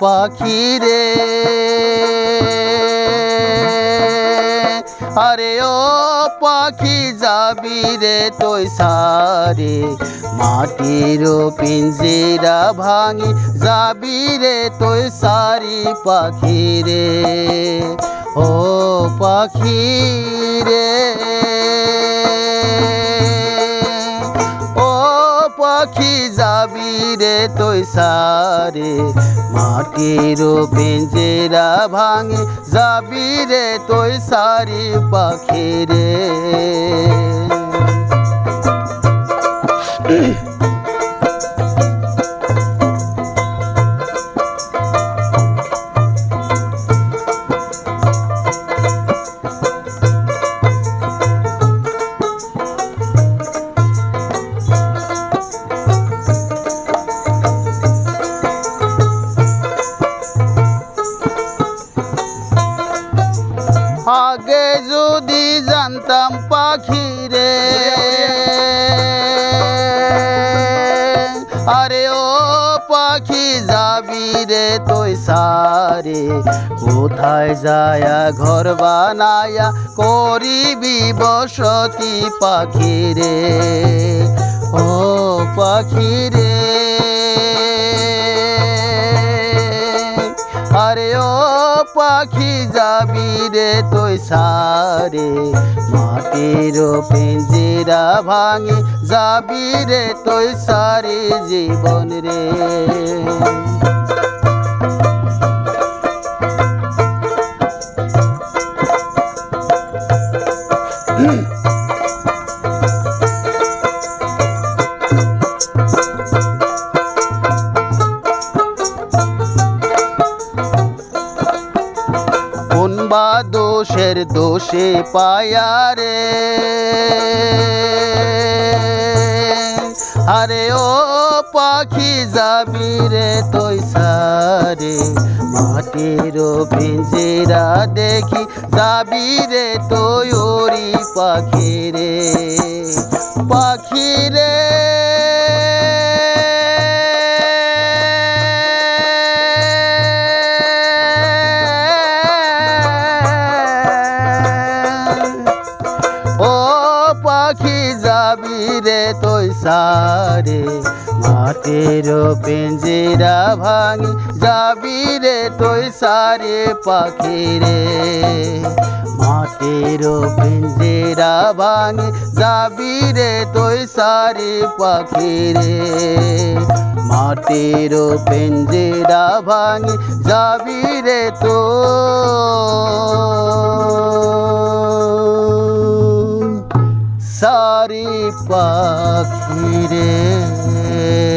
পাখি রে আরে ও পাখি যাবি রে তুই সারে, মাটির পিঞ্জিরা ভাঙি যাবি রে তুই সারি পাখি রে ও পাখি রে পাখি যাবি রে তুই সারে? মাটির পিঞ্জেরা ভাঙে যাবি রে তুই সারি পাখি রে। আগে যদি জানতাম পাখি রে আরে ও পাখি যাবি রে তুই সারে। কোথায় যায়া ঘর বানায়া করিবি বসতি পাখি রে ও পাখি রে পাখি যাবি রে তুই সারে? মাটির পিঞ্জিরা ভাঙি যাবি রে তুই সারি জীবন রে? দোষের দোষে পায়া রে। আরে ও পাখি যাবি রে তুই সারে, মাটির পিঞ্জিরা দেখি যাবি রে তুই ওরি পাখি রে। পাখি রে। পাখি যাবি রে তুই সারে? মাটির পিঞ্জিরা ভাঙি যাবি রে তুই সারে পাখি রে? মাটির পিঞ্জিরা ভাঙি যাবি রে তুই সারে পাখি রে? মাটির পিঞ্জিরা ভাঙি যাবি রে তো সারি পাখি রে।